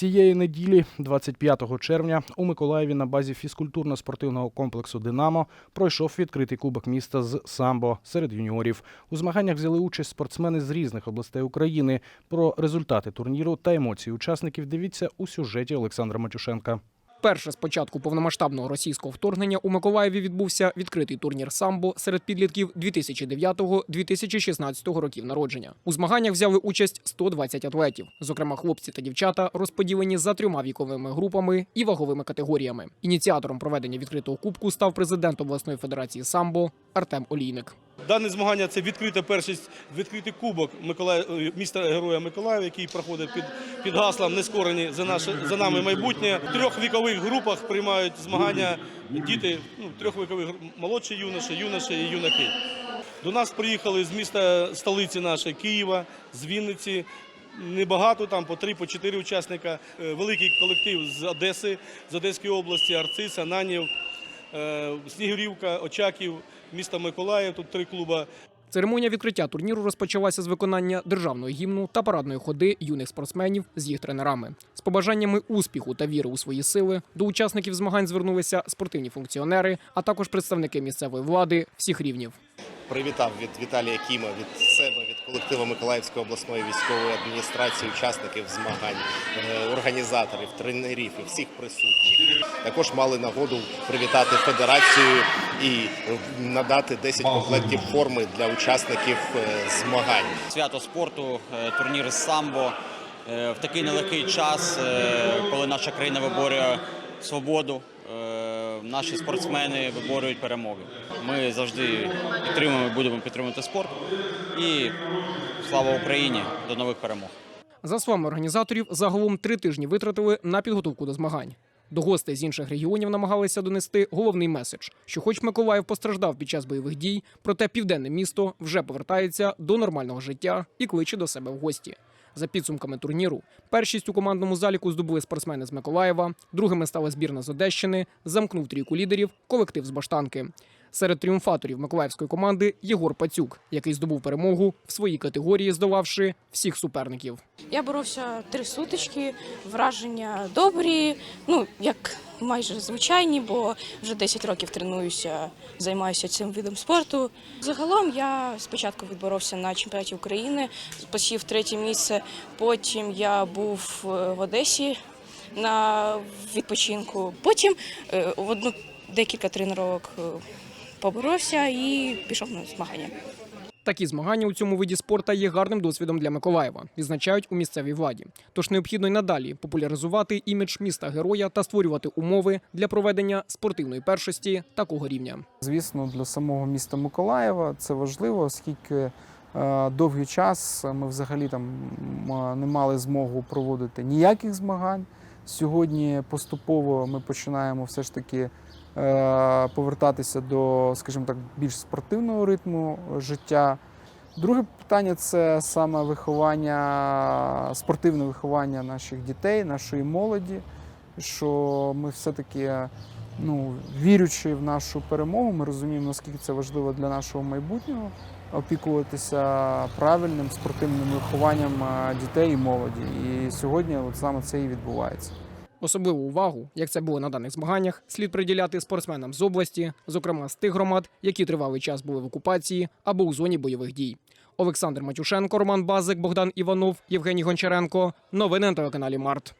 Цієї неділі, 25 червня, у Миколаєві на базі фізкультурно-спортивного комплексу Динамо пройшов відкритий кубок міста з самбо серед юніорів. У змаганнях взяли участь спортсмени з різних областей України. Про результати турніру та емоції учасників дивіться у сюжеті Олександра Матюшенка. Перше з початку повномасштабного російського вторгнення у Миколаєві відбувся відкритий турнір самбо серед підлітків 2009-2016 років народження. У змаганнях взяли участь 120 атлетів. Зокрема, хлопці та дівчата розподілені за трьома віковими групами і ваговими категоріями. Ініціатором проведення відкритого кубку став президент обласної федерації самбо Артем Олійник. Дане змагання це відкрита першість, відкритий кубок Миколаїв, е, міста Героя Миколаєва, який проходить під, під гаслом Нескорені за за нами майбутнє. В трьох вікових групах приймають змагання діти, ну трьох вікових молодші юноші, юноші і юнаки. До нас приїхали з міста столиці нашої Києва, з Вінниці. Небагато там по три, по чотири учасника. Е, Великий колектив з Одеси, з Одеської області, Арцис, Ананів, е, Снігурівка, Очаків, місто Миколаїв. Тут три клуба. Церемонія відкриття турніру розпочалася з виконання державного гімну та парадної ходи юних спортсменів з їх тренерами. З побажаннями успіху та віри у свої сили до учасників змагань звернулися спортивні функціонери, а також представники місцевої влади всіх рівнів. Привітав від Віталія Кіма, від себе, від колективу Миколаївської обласної військової адміністрації, учасників змагань, е, організаторів, тренерів і всіх присутніх. Також мали нагоду привітати федерацію і надати 10 комплектів форми для учасників е, змагань. свято спорту, е, турнір з самбо в такий нелегкий час, коли наша країна виборює свободу. Наші спортсмени виборюють перемоги. Ми завжди підтримуємо, будемо підтримувати спорт. І слава Україні! До нових перемог! За словами організаторів, загалом три тижні витратили на підготовку до змагань. До гостей з інших регіонів намагалися донести головний меседж, що, хоч Миколаїв постраждав під час бойових дій, проте південне місто вже повертається до нормального життя і кличе до себе в гості. За підсумками турніру, першість у командному заліку здобули спортсмени з Миколаєва, другими стала збірна з Одещини, замкнув трійку лідерів колектив з Баштанки. Серед тріумфаторів миколаївської команди Єгор Пацюк, який здобув перемогу в своїй категорії, здолавши всіх суперників. Я боровся три сутички, враження добрі, ну як майже звичайні, бо вже 10 років тренуюся, займаюся цим видом спорту. Загалом я спочатку відборовся на чемпіонаті України, посів третє місце. Потім я був е, в Одесі на відпочинку. Потім е, в одну декілька тренувань поборовся і пішов на змагання. Такі змагання у цьому виді спорту є гарним досвідом для Миколаєва, відзначають у місцевій владі. Тож необхідно й надалі популяризувати імідж міста героя та створювати умови для проведення спортивної першості такого рівня. Звісно, для самого міста Миколаєва це важливо, оскільки е, довгий час ми взагалі там не мали змогу проводити ніяких змагань. Сьогодні поступово ми починаємо все ж таки е, повертатися до, скажімо так, більш спортивного ритму життя. Друге питання це саме виховання, спортивне виховання наших дітей, нашої молоді. Що ми все-таки ну, вірячи в нашу перемогу, ми розуміємо, наскільки це важливо для нашого майбутнього опікуватися правильним спортивним вихованням дітей і молоді. І сьогодні от саме це і відбувається. Особливу увагу, як це було на даних змаганнях, слід приділяти спортсменам з області, зокрема з тих громад, які тривалий час були в окупації або у зоні бойових дій. Олександр Матюшенко, Роман Базик, Богдан Іванов, Євгеній Гончаренко. Новини на телеканалі Март.